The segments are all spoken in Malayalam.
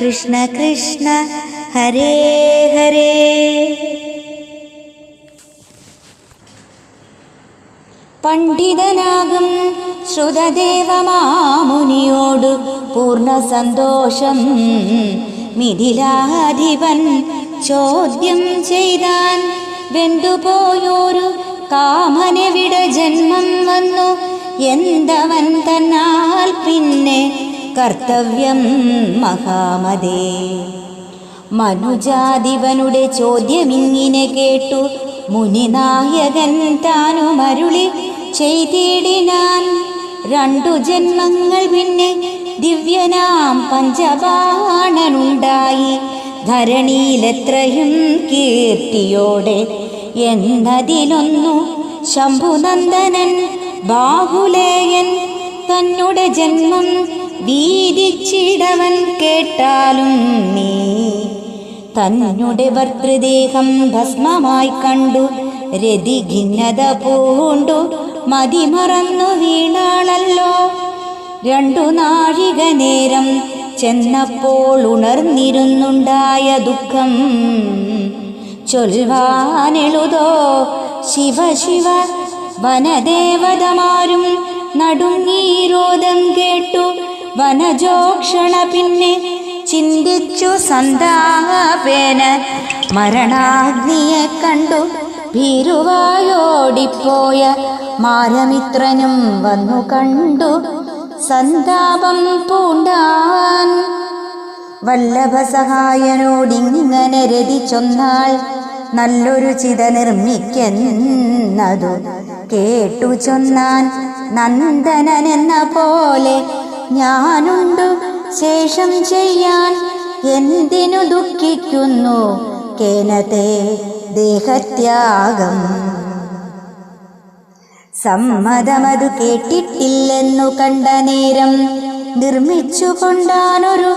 കൃഷ്ണ കൃഷ്ണ ഹരേ ഹരേ. പണ്ഡിതനാകും ശ്രുതദേവമാമുനിയോട് പൂർണ സന്തോഷം മിഥിലാധിപൻ ചോദ്യം ചെയ്താൻ വെന്തുപോയോരു കാമനെവിട ജന്മം വന്നു. എന്തവൻ തന്നാൽ പിന്നെ കർത്തവ്യം മഹാമതേ. മനുജാതിവനുടെ ചോദ്യമിങ്ങിനെ കേട്ടു. മുനിനായകൻ താനുമരുളി ചെയ്തിടിനാൻ രണ്ടു ജന്മങ്ങൾ പിന്നെ ദിവ്യനാം പഞ്ചബാണനുണ്ടായി. ധരണിയിലെത്രയും കീർത്തിയോടെ എന്നതിലൊന്നു ശംഭുനന്ദനൻ ബാഹുലേയൻ. തന്നുടെ ജന്മം വീതിച്ചിടവൻ കേട്ടാലും നീ. തന്നുടെ ഭർത്തൃദേഹം ഭസ്മമായി കണ്ടു രതി ഖിന്നത പൂണ്ടു മതിമറന്നു വീണാളല്ലോ. രണ്ടു നാഴിക നേരം ചെന്നപ്പോൾ ഉണർന്നിരുന്നുണ്ടായ ദുഃഖം. ചൊൽവാനെളുതോ ശിവ ശിവ വനദേവതമാരും നടുങ്ങീരോധം കേട്ടു. വനജോക്ഷണ പിന്നെ ചിന്തിച്ചു സന്താപേന മരണാഗ്നിയെ കണ്ടു. ഭീരുവായോടിപ്പോയ മാരമിത്രനും വന്നു കണ്ടു. സന്താപം പൂണ്ടാൻ വല്ലഭ സഹായനോടിങ്ങനെ രതിച്ചൊന്നാൾ നല്ലൊരു ചിത നിർമ്മിക്കുന്നതു കേട്ടു ചൊന്നാൻ നന്ദനൻ എന്ന പോലെ ഞാനുണ്ടു ശേഷം ചെയ്യാൻ എന്തിനു ദുഃഖിക്കുന്നു? കേനത്തെ ദേഹത്യാഗം. സമ്മതമതു കേട്ടിട്ടില്ലെന്നു കണ്ട നേരം നിർമ്മിച്ചു കൊണ്ടാനൊരു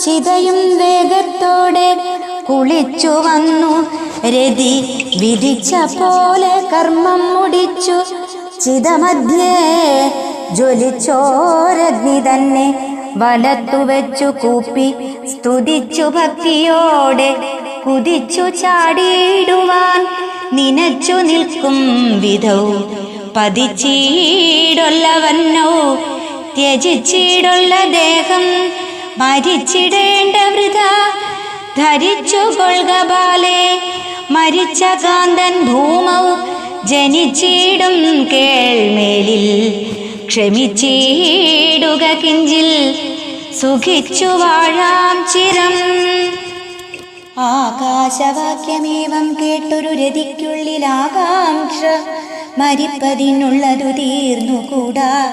ചിതയും വേഗത്തോടെ കുളിച്ചു വന്നു. രതി വിധിച്ച പോലെ കർമ്മം മുടിച്ചു. ചിതമധ്യേ ജ്വലിച്ചോരഗ്നി തന്നെ വലത്തു വെച്ചു കൂപ്പി സ്തുതിച്ചു ഭക്തിയോടെ കുതിച്ചു ചാടിയിടുവാൻ നിനച്ചു നിൽക്കും വിധവും പതിച്ചീടുള്ളവന്നോ ത്യജിച്ചീടുള്ള ദേഹം മരിച്ചിടേണ്ട വൃത. ധരിച്ചു കൊൾക ബാലെ. മരിച്ച കാന്തൻ ഭൂമൗ ജനിച്ചിടും കേൾമേലിൽ. ക്ഷമിച്ചിടുക കിഞ്ചിൽ സുഖിച്ചു വാഴാം ചിരം. ആകാശവാക്യമേവം കേട്ടൊരു രതിക്കുള്ളിൽ ആകാംക്ഷ മരിപ്പതിനുള്ളതു തീർന്നുകൂടാ.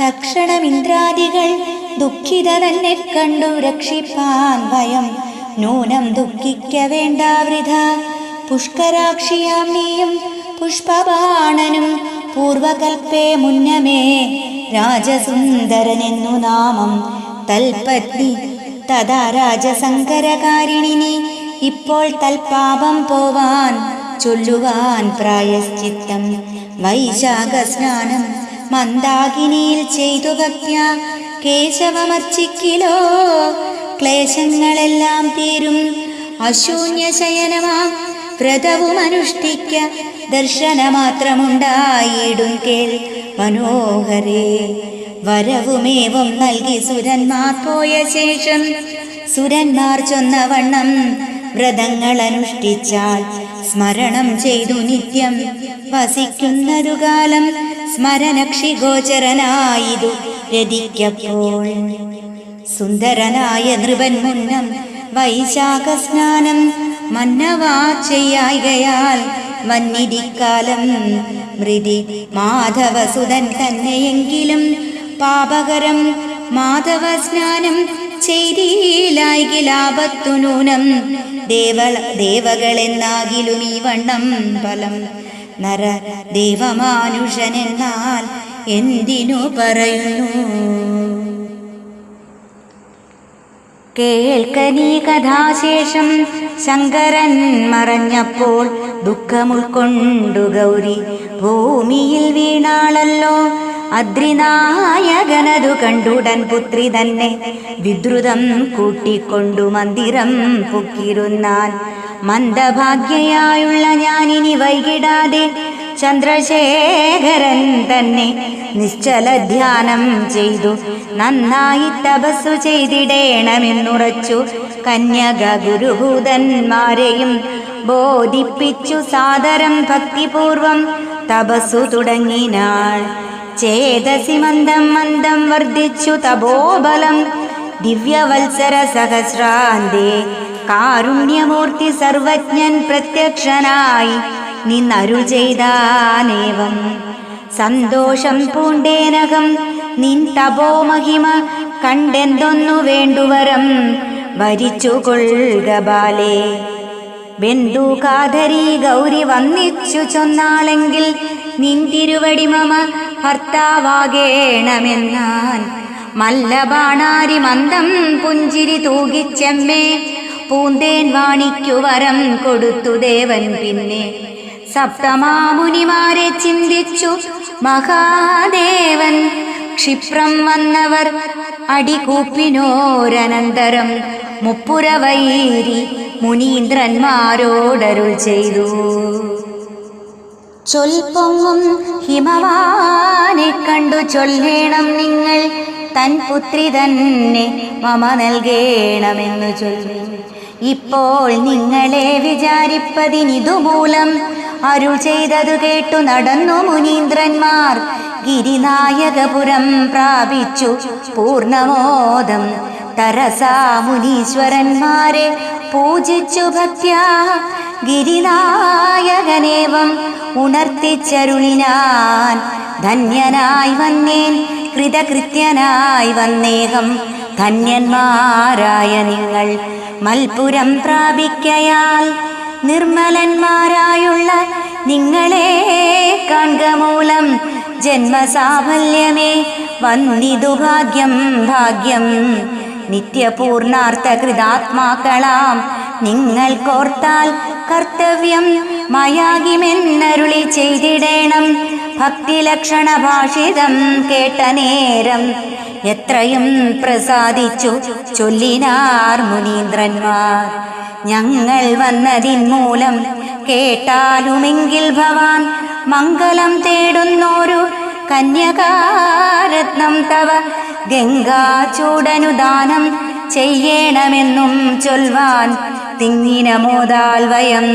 തക്ഷണമിന്ദ്രാദികൾ ദുഃഖിത തന്നെ കണ്ടു രക്ഷിപ്പാൻ ഭയം. നൂനം ദുഃഖിക്ക വേണ്ട വൃഥ. പുഷ്കരാക്ഷിയാം പുഷ്പബാണനും പൂർവകൽപ്പേ മുന്നമേ രാജസുന്ദരനെന്നു നാമം. തൽപത്നി തഥാ രാജസങ്കരകാരിണിനി ഇപ്പോൾ തൽപാപം പോവാൻ ചൊല്ലുവാൻ പ്രായശ്ചിത്തം. വൈശാഖ സ്നാനം മന്ദാകിനിയിൽ ചെയ്തു ഭക്യ. കേശവമർച്ചിക്കിലോ ക്ലേശങ്ങളെല്ലാം തീരും. അശൂന്യ ശയനമാം വ്രതവും ദർശനമാത്രമുണ്ടായിടും ദർശന മാത്രമുണ്ടായിടും കേൾ. മനോഹരേ വരവുമേവം നൽകി സുരന്മാർ പോയ ശേഷം സുരന്മാർ ചൊന്നവണ്ണം വ്രതങ്ങൾ അനുഷ്ഠിച്ചാൽ സ്മരണം ചെയ്തു നിത്യം വസിക്കുന്നതു കാലം സ്മരണക്ഷി ഗോചരനായിരു രതിക്കപ്പോൾ. സുന്ദരനായ നൃപൻ മുന്നം വൈശാഖ സ്നാനം മന്നവാ ചെയ്യായികയാൽ വന്നിരിക്കാലം മൃതി മാധവസുതൻ തന്നെയെങ്കിലും പാപകരം മാധവ സ്നാനം നൂനം ദേവ ദേവകളെന്നാകിലും ഈ വണ്ണം ഫലം നര ദേവമാനുഷനെന്നാൽ എന്തിനു പറയുന്നു? കേൾക്കനീ കഥാശേഷം ശങ്കരൻ മറഞ്ഞപ്പോൾ ദുഃഖമുൾക്കൊണ്ടു ഗൗരി. ഭൂമിയിൽ വീണാളല്ലോ അദ്രിനായകനതു കണ്ടുടൻ പുത്രി തന്നെ. വിദ്രുതം കൂട്ടിക്കൊണ്ടു മന്ദിരം പൊക്കിരുന്നാൻ മന്ദഭാഗ്യയായുള്ള ഞാനിനി വൈകിടാതെ ചന്ദ്രശേഖരൻ തന്നെ നിശ്ചല ധ്യാനം ചെയ്തു. നന്നായി തപസ്സു ചെയ്തിടേണമെന്നുറച്ചു. കന്യക ഗുരുഭൂതന്മാരെയും ബോധിപ്പിച്ചു. സാദരം ഭക്തിപൂർവം തപസ്സു തുടങ്ങിനാൾ. ചേതസി മന്ദം മന്ദം വർദ്ധിച്ചു തപോബലം. ദിവ്യവത്സര സഹസ്രാന്തേ കാരുണ്യമൂർത്തി സർവജ്ഞൻ പ്രത്യക്ഷനായി. നിന്നരുൾ ചെയ്താനേവം. സന്തോഷം പൂണ്ടേനകം നിൻ തപോ മഹിമ കണ്ടെന്തൊന്നു വേണ്ടുവരം. വരിച്ചു കൊള്ളുക ബാലേ. ബന്ധു കാതരി ഗൗരി വന്നിച്ചു ചൊന്നാളെങ്കിൽ നിൻ തിരുവടി മമ ഭർത്താവാകേണമെന്നാൻ. മല്ലബാണാരി മന്ദം പുഞ്ചിരി തൂകിച്ചെമ്മേ പൂന്തേൻ വാണിക്കു വരം കൊടുത്തു ദേവൻ പിന്നെ. സപ്തമാമുനിമാരെ ചിന്തിച്ചു. മഹാദേവൻ ക്ഷിപ്രം വന്നവർ അടികൂപ്പിനോരനന്തരം മുപ്പുരവൈരി മുനീന്ദ്രന്മാരോടരുൾ ചെയ്തു. ചൊൽപ്പൊങ്ങും ഹിമവാനെ കണ്ടു ചൊല്ലേണം നിങ്ങൾ. തൻ പുത്രി തന്നെ മമ നൽകേണമെന്നു ചൊല്ലു. ഇപ്പോൾ നിങ്ങളെ വിചാരിപ്പതിനിതുമൂലം അരുൾ ചെയ്തതു കേട്ടു നടന്നു മുനീന്ദ്രന്മാർ. ഗിരിനായകപുരം പ്രാപിച്ചു പൂർണമോദം. തരസാ മുനീശ്വരന്മാരെ പൂജിച്ചു ഭക്യ ഗിരിനായകനേവം ഉണർത്തിച്ചരുളിനാൻ. ധന്യനായി വന്നേൻ കൃതകൃത്യനായി വന്നേഹം. ധന്യന്മാരായ നിങ്ങൾ മൽപുരം പ്രാപിക്കയാൽ നിർമ്മലന്മാരായുള്ള നിങ്ങളെ കാണുക മൂലം ജന്മസാഫല്യമേ. വന്നിതു ഭാഗ്യം ഭാഗ്യം. നിത്യപൂർണാർത്ഥ കൃതാത്മാക്കളാം നിങ്ങൾ കോർത്താൽ കർത്തവ്യം മയാകിമെന്നരുളി ചെയ്തിടേണം. ഭക്തിലക്ഷണ ഭാഷിതം കേട്ട നേരം എത്രയും പ്രസാദിച്ചു ചൊല്ലിനാർ മുനീന്ദ്രന്മാർ. ഞങ്ങൾ വന്നതിൻ മൂലം കേട്ടാലുമെങ്കിൽ ഭവാൻ മംഗളം തേടുന്നോരു കന്യകാരത്നം തവ ഗംഗാചൂടനുദാനം ചെയ്യണമെന്നും ചൊൽവാൻ തിങ്ങിന വയം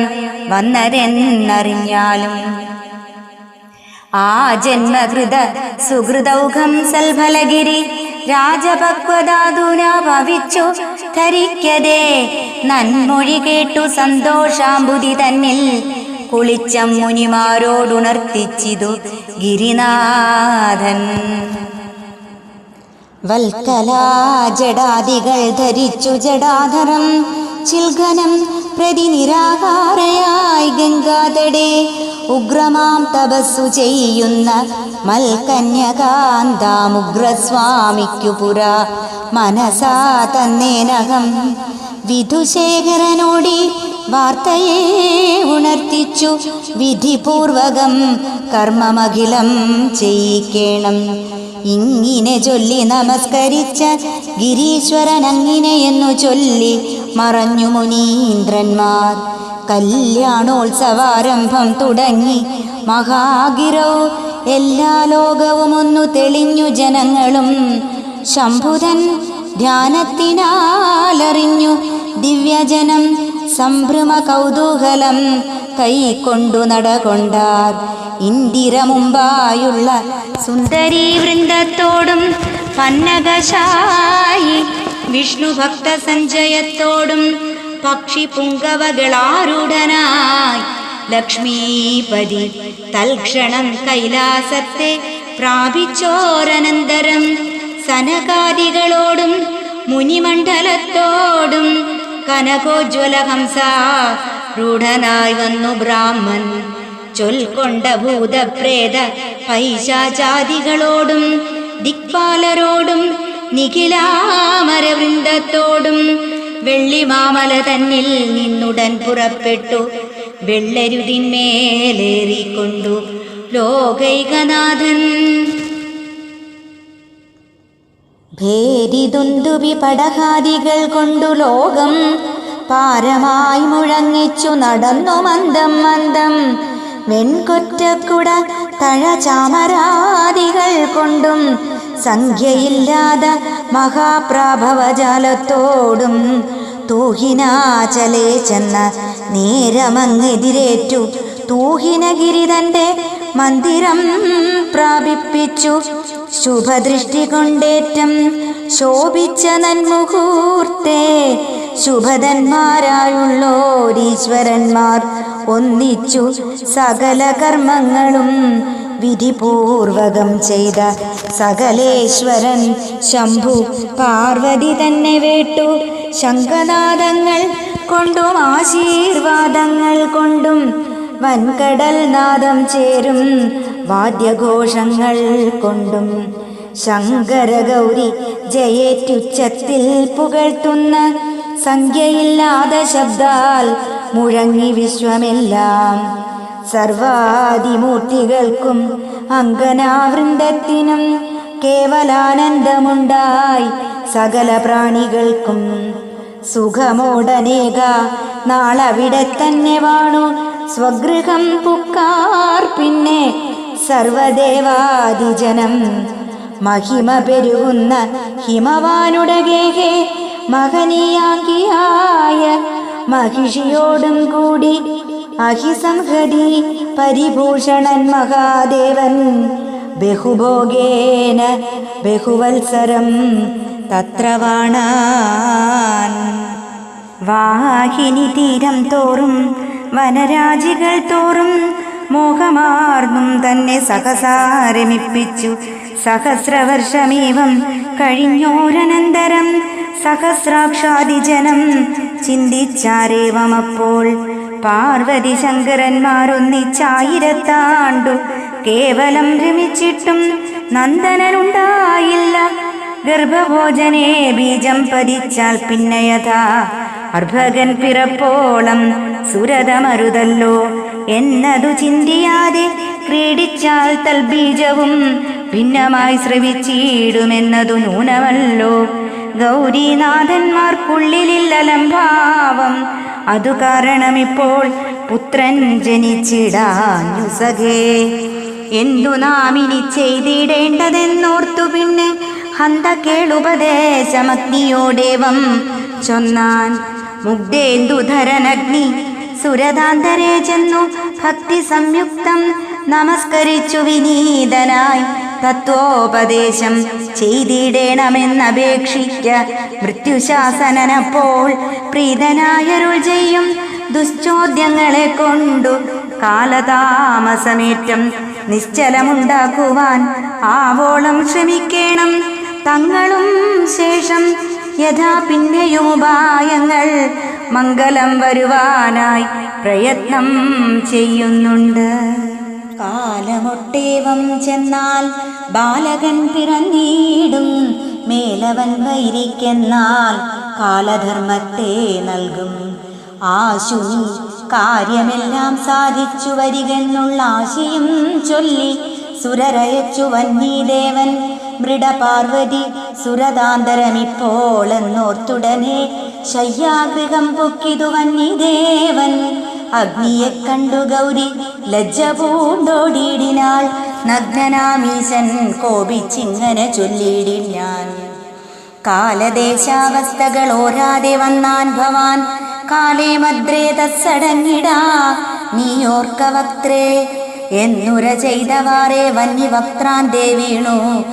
വന്നരെന്നറിഞ്ഞാലും ആ ജന്മകൃത സുഹൃദൗഘം സൽഫലഗിരി രാജപക്വതാതുന ഭവിച്ചു. ധരിക്കതേ നന്മൊഴി കേട്ടു സന്തോഷാംബുതി തന്നിൽ. കുളിച്ചം മുനിമാരോടുണർത്തിച്ചിതു ഗിരിനാഥൻ. വൽക്കലാ ജടാദികൾ ധരിച്ചു ജടാധരം. ചിൽഘനം പ്രതി നിരാകാരയായി ഗംഗാതടേ ഉഗ്രമാം തപസ്സു ചെയ്യുന്ന മൽക്കന്യകാന്താമുഗ്രസ്വാമിക്കു പുര മനസാ തന്നേനകം വിധുശേഖരനോടി വാർത്തയെ ഉണർത്തിച്ചു. വിധിപൂർവകം കർമ്മമഖിലം ചെയ്യിക്കേണം. ഇങ്ങിനെ ചൊല്ലി നമസ്കരിച്ച ഗിരീശ്വരൻ അങ്ങിനെയെന്നു ചൊല്ലി മറഞ്ഞു മുനീന്ദ്രന്മാർ. കല്യാണോത്സവാരംഭം തുടങ്ങി. മഹാഗിരോ എല്ലാ ലോകവും ഒന്നു തെളിഞ്ഞു ജനങ്ങളും ശംഭുതൻ ധ്യാനത്തിനാലറിഞ്ഞു ദിവ്യജനം സംഭ്രമ കൗതൂഹലം കൈക്കൊണ്ടു നടകൊണ്ടാർ. ഇന്ദിര മുമ്പായുള്ള സുന്ദരീ വൃന്ദത്തോടും പന്നകശായി വിഷ്ണു ഭക്ത സഞ്ജയത്തോടും പക്ഷി പുങ്കവകളാരുടനായി ലക്ഷ്മീപതി തൽക്ഷണം കൈലാസത്തെ പ്രാപിച്ചോരനന്തരം സനകാദികളോടും മുനിമണ്ഡലത്തോടും കനകോജ്വല ഹംസ രൂഢനായി വന്നു ബ്രാഹ്മൻ. ചൊൽക്കൊണ്ട ഭൂതപ്രേത പൈശാചാദികളോടും ദിക്പാലരോടും നിഖിലാമരവൃന്ദത്തോടും വെള്ളിമാമല തന്നിൽ നിന്നുടൻ പുറപ്പെട്ടു വെള്ളരുതിന്മേലേറിക്കൊണ്ടു. ലോകൈകനാഥൻ ഭേരിതുന്തുവി പടഹാദികൾ കൊണ്ടു ലോകം. പാരമായി മുഴങ്ങിച്ചു നടന്നു മന്ദം മന്ദം. വെൺകൊറ്റക്കുട തഴചാമരാദികൾ കൊണ്ടും സംഖ്യയില്ലാതെ മഹാപ്രാഭവജാലത്തോടും തൂഹിനാചലേ ചെന്ന നേരമങ്ങെതിരേറ്റു തൂഹിനഗിരി തന്റെ മന്ദിരം പ്രാപിപ്പിച്ചു. ശുഭദൃഷ്ടി കൊണ്ടേറ്റം ശോഭിച്ച നന്മുഹൂർത്തേ. ശുഭദന്മാരായുള്ളോരീശ്വരന്മാർ ഒന്നിച്ചു സകല കർമ്മങ്ങളും വിധിപൂർവകം ചെയ്ത. സകലേശ്വരൻ ശംഭു പാർവതി തന്നെ വേട്ടു. ശംഖനാദങ്ങൾ കൊണ്ടും ആശീർവാദങ്ങൾ കൊണ്ടും വൻകടൽ നാദം ചേരും വാദ്യഘോഷങ്ങൾ കൊണ്ടും ശങ്കരഗൗരി ജയേറ്റുച്ചത്തിൽ പുകഴ്ത്തുന്ന സംഖ്യയില്ലാതെ ശബ്ദാൽ മുഴങ്ങി വിശ്വമെല്ലാം. സർവാദിമൂർത്തികൾക്കും അങ്കനാവൃന്ദത്തിനും കേവലാനന്ദമുണ്ടായി സകല പ്രാണികൾക്കും. സുഖമോടനേക നാളവിടെ തന്നെ വാണു സ്വഗൃഹം പുക്കാർ പിന്നെ സർവദേവാദിജനം. മഹിമ പെരുകുന്ന ഹിമവാനുടകേഹേ മഹനീയാങ്കിയായ മഹിഷിയോടും കൂടി അഹിസംഹതി പരിഭൂഷണൻ മഹാദേവൻ. ബഹുഭോഗേന ബഹുവത്സരം തത്ര വാണാൻ. വാഹിനി തീരം തോറും വനരാജികൾ തോറും മോഹമാർന്നും തന്നെ സഹസാരമിപ്പിച്ചു സഹസ്രവർഷമേവം കഴിഞ്ഞോരനന്തരം സഹസ്രാക്ഷാദിജനം ചിന്തിച്ചാരേവമപ്പോൾ. പാർവതി ശങ്കരന്മാരൊന്നിച്ചായിരത്താണ്ടു കേവലം രമിച്ചിട്ടും നന്ദനനുണ്ടായില്ല. ഗർഭഭോജനെ ബീജം പതിച്ചാൽ പിന്നെ യഥാ അർഭകൻ പിറപ്പോളം സുരതമരുതല്ലോ. എന്നതു ചിന്തിയാതെ ക്രീഡിച്ചാൽ തൽബീജവും ഭിന്നമായി ശ്രവിച്ചിടുമെന്നതു നൂനമല്ലോ ഗൗരീനാഥന്മാർക്കുള്ളിലില്ലലംഭാവം അതു കാരണമിപ്പോൾ പുത്രൻ ജനിച്ചിടാഞ്ഞു സഖേ എന്തു നാം ഇനി ചെയ്തിടേണ്ടതെന്നോർത്തു പിന്നെ ഹന്ത കേളുപദേശമഗ്നിയോടേവം ചൊന്നാൻ മുഗ്ധേന്ദുധരനഗ്നി സുരതാന്തരേ ചെന്നു ഭക്തി സംയുക്തം നമസ്കരിച്ചു വിനീതനായി. തത്വോപദേശം ചെയ്തിടേണമെന്നപേക്ഷിക്ക. മൃത്യുശാസനപ്പോൾ പ്രീതനായരുൾ ചെയ്യും ദുശ്ചോദ്യങ്ങളെ കൊണ്ടു കാലതാമസമേറ്റം. നിശ്ചലമുണ്ടാക്കുവാൻ ആവോളം ശ്രമിക്കണം തങ്ങളും ശേഷം യഥാ പിന്നെയുമുപായങ്ങൾ മംഗലം വരുവാനായി പ്രയത്നം ചെയ്യുന്നുണ്ട്. കാലമൊട്ടേവം ചെന്നാൽ ബാലകൻ പിറന്നീടും മേലവൻ വൈരിക്കെന്നാൽ കാലധർമ്മത്തെ നൽകും. ആശുനി കാര്യമെല്ലാം സാധിച്ചു വരികെന്നുള്ള ആശയും ചൊല്ലി സുരരയച്ചു വന്നീദേവൻ. മൃഡപാർവതി സുരതാന്തരമിപ്പോളെന്നോർത്തുടനെ ശയ്യാഗൃഹം പൊക്കിതു വന്നിദേവൻ അഗ്നിയെ കണ്ടു ഗൗരി ലജ്ജ പൂണ്ടോടിയിടിനാൾ നഗ്നനാമീശൻ കോപിച്ചിങ്ങനെ ചൊല്ലിയിടിനാൻ കാലദേശാവസ്ഥകൾ ഓരാതെ വന്നാൻ ഭവാൻ. കാലേ മദ്രേ തസ്സടങ്ങിടാ. നീയോർക്ക വക്ത്രേ എന്നുര ചെയ്തവാറേ വന്യവക്ത്രാന്തേ വീണു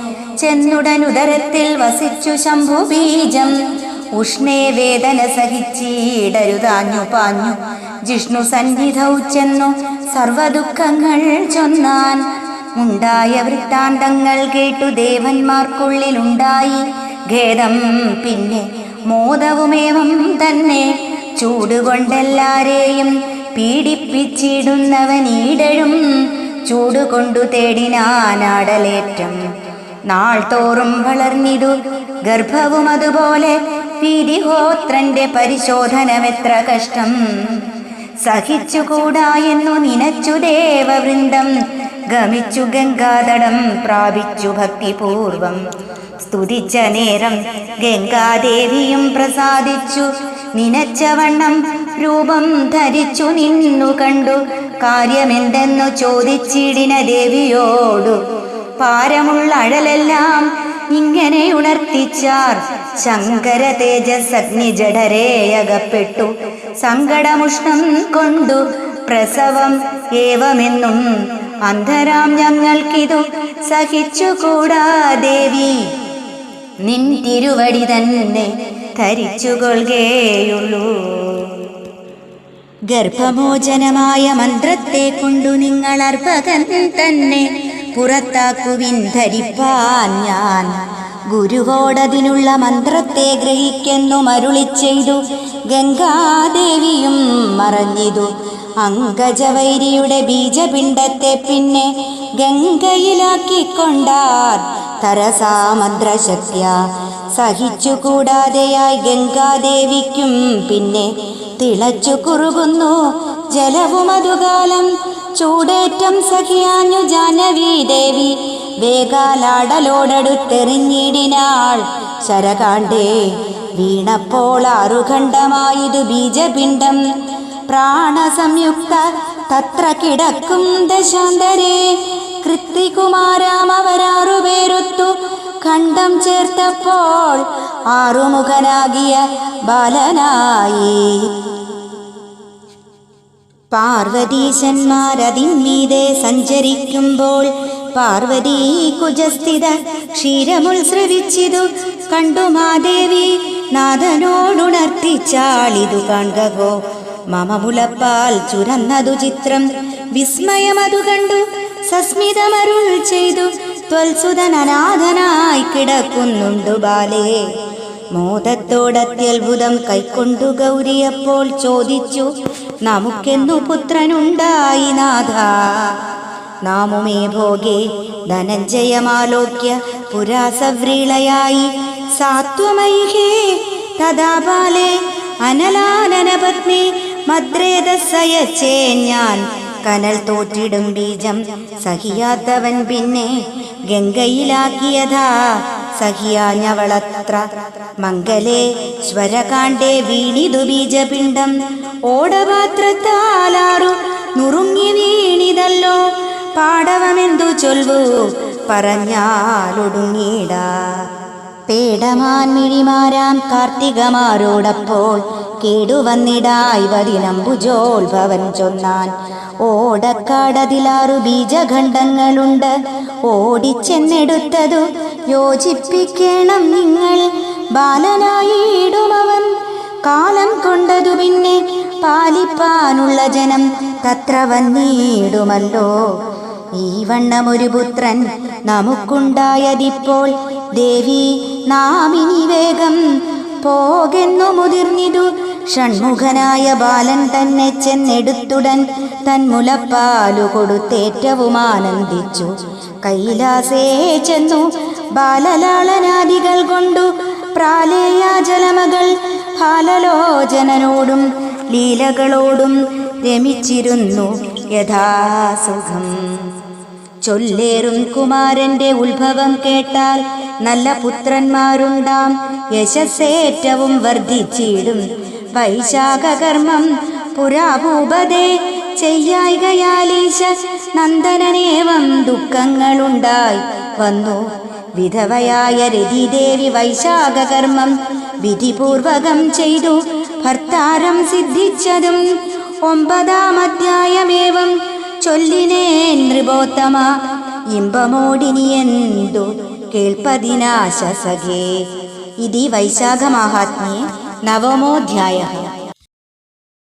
ചെന്നുടൻ ഉദരത്തിൽ വസിച്ചു ശംഭു ബീജം. ഉഷ്ണേ വേദന സഹിച്ചിടരുതാഞ്ഞു പാഞ്ഞു. ജിഷ്ണു സന്നിധൗ ചെന്നു സർവദുഃഖങ്ങൾ ചൊന്നാൻ. ഉണ്ടായ വൃത്താന്തങ്ങൾ കേട്ടു ദേവന്മാർക്കുള്ളിലുണ്ടായി. ഖേദം പിന്നെ മോദവുമേവം തന്നെ. ചൂടുകൊണ്ടെല്ലാരെയും പീഡിപ്പിച്ചിടുന്നവനീടഴും. ചൂടുകൊണ്ടു തേടിനാനാടലേറ്റം നാൾ തോറും വളർന്നിടു. ഗർഭവും അതുപോലെ പിടിഹോത്രന്റെ പരിശോധനമെത്ര കഷ്ടം. സഹിച്ചുകൂടാ എന്നു നിനച്ചു ദേവവൃന്ദം. ഗമിച്ചു ഗംഗാതടം പ്രാപിച്ചു ഭക്തിപൂർവം. സ്തുതിച്ച നേരം ഗംഗാദേവിയും പ്രസാദിച്ചു. നിനച്ചവണ്ണം രൂപം ധരിച്ചു നിന്നു കണ്ടു. കാര്യമെന്തെന്നു ചോദിച്ചിടിന ദേവിയോടു. പാരമുള്ള അഴലെല്ലാം ഇങ്ങനെ ഉണർത്തിച്ചാർ. ശങ്കര തേജസഗ്നി ജഡരേയകപ്പെട്ടു സങ്കടമുഷ്ണം കൊണ്ടു പ്രസവം ഏവമെന്നും അന്ധരാം ഞങ്ങൾക്കിതു സഹിച്ചുകൂടാ ദേവി നിൻ തിരുവടി തന്നെ ധരിച്ചുകൊള്ളുകയുള്ളൂ. ഗർഭമോചനമായ മന്ത്രത്തെ കൊണ്ടു നിങ്ങൾ അർഭകൻ തന്നെ പുറത്താക്കുവിൻ ധരിപ്പാൻ ഞാൻ. ഗുരുവോടതിനുള്ള മന്ത്രത്തെ ഗ്രഹിക്കെന്നു മരുളി ചെയ്തു ഗംഗാദേവിയും മറഞ്ഞിതു. അങ്കജവൈരിയുടെ ബീജപിണ്ടത്തെ പിന്നെ ഗംഗയിലാക്കിക്കൊണ്ടാർ തരസാമന്ത്രശക്യ സഹിച്ചുകൂടാതെയായി ഗംഗാദേവിക്കും പിന്നെ തിളച്ചു കുറുകുന്നു ജലവും അതുകാലം ചൂടേറ്റം സഖിയാഞ്ഞു ജാനവി ദേവി. വേഗാലാടലോടടുത്തെറിഞ്ഞിടിനാൾ. ശരകാണ്ടേ വീണപ്പോൾ ആറുഖണ്ഡമായതു ബീജപിണ്ഡം. പ്രാണസംയുക്ത തത്ര കിടക്കും ദശാന്തരേ. കൃത്തികുമാരാമവരാറുപേരൊത്തു ഖണ്ഡം ചേർത്തപ്പോൾ ആറുമുഖനാകിയ ബാലനായി. പാർവതീശന്മാരതിന്മീതെ സഞ്ചരിക്കുമ്പോൾ പാർവതീ കുജസ്ഥിത ക്ഷീരമുത്സ്രവിച്ചിതു കണ്ടു മാദേവി നാഥനോടുണർത്തിച്ചാളിതു കാൺകോ മമമുളപ്പാൽ ചുരന്നതു ചിത്രം വിസ്മയമതു കണ്ടു. സസ്മിതമരുൾ ചെയ്തു. ത്വൽസുതൻ അനാഥനായി കിടക്കുന്നുണ്ടു ബാലേ. മോദത്തോടത്യത്ഭുതം കൈക്കൊണ്ടു ഗൗരിയപ്പോൾ ചോദിച്ചു നമുക്കെന്തു പുത്രനുണ്ടായി നാഥ. നാമുമേ ഭോഗേ ധനഞ്ജയമാലോക്യ പുരാസവ്രീളയായി. സാത്വമൈഹേ തഥാ ബാലേ അനലാനനപത്നി മദ്രേതസയച്ചേ ഞാൻ. കനൽ തോറ്റിടും ബീജം സഹിയാത്തവൻ പിന്നെ ഗംഗയിലാക്കിയതാ. സഹിയാഞ്ഞവളത്ര മംഗലേ സ്വരകാണ്ടേ വീണിതു ബീജപിണ്ഡം. ഓടപാത്രത്താലാറു നുറുങ്ങി വീണിതല്ലോ. പാടവമെന്തു ചൊൽവു? പറഞ്ഞാലൊടുങ്ങിടാ. പേടമാൻ മിഴിമാരാം കാർത്തികമാരോടപ്പോൾ കേടുവന്നിടായി വരിനമ്പുജോത്ഭവൻ ചൊന്നാൻ. ഓടക്കാടതിലാറു ബീജഖണ്ഡങ്ങളുണ്ട്. ഓടിച്ചെന്നെടുത്തതു യോജിപ്പിക്കണം നിങ്ങൾ. ബാലനായിടുമവൻ. കാലം കൊണ്ടതു പിന്നെ പാലിപ്പാനുള്ള ജനം തത്ര വന്നിടുമല്ലോ. ഈ വണ്ണമൊരു പുത്രൻ നമുക്കുണ്ടായതിപ്പോൾ ദേവി നാം ഇനി വേഗം പോകെന്നു മുതിർന്നിതു. ഷൺമുഖനായ ബാലൻ തന്നെ ചെന്നെടുത്തുടൻ തൻ മുലപ്പാലു കൊടുത്തേറ്റവും ആനന്ദിച്ചു. കൈലാസേ ചെന്നു ബാലലാളനാദികൾ കൊണ്ടു പ്രാലേയാജലമകൾ ഹാലലോചനനോടും ലീലകളോടും രമിച്ചിരുന്നു യഥാസുഖം. ചൊല്ലേറും കുമാരന്റെ ഉത്ഭവം കേട്ടാൽ നല്ല പുത്രന്മാരുണ്ടാം. യശസ്സേറ്റവും വർദ്ധിച്ചിടും. വൈശാഖകർമ്മം പുരാഭൂപതേ ചെയ്യായികയാലീശ നന്ദനനേവം ദുഃഖങ്ങളുണ്ടായി വന്നു. വിധവയായ രതിദേവി വൈശാഖകർമ്മം വിധിപൂർവകം ചെയ്തു. ഭർത്താരം സിദ്ധിച്ചതും ഒമ്പതാം അധ്യായമേവം. ചൊല്ലിനേ നൃപോത്തമ ഇമ്പമോടിനിയെന്തു കേൾപ്പതിനാശസഖേ. ഇതി വൈശാഖമാഹാത്മ്യേ നവമോധ്യായ.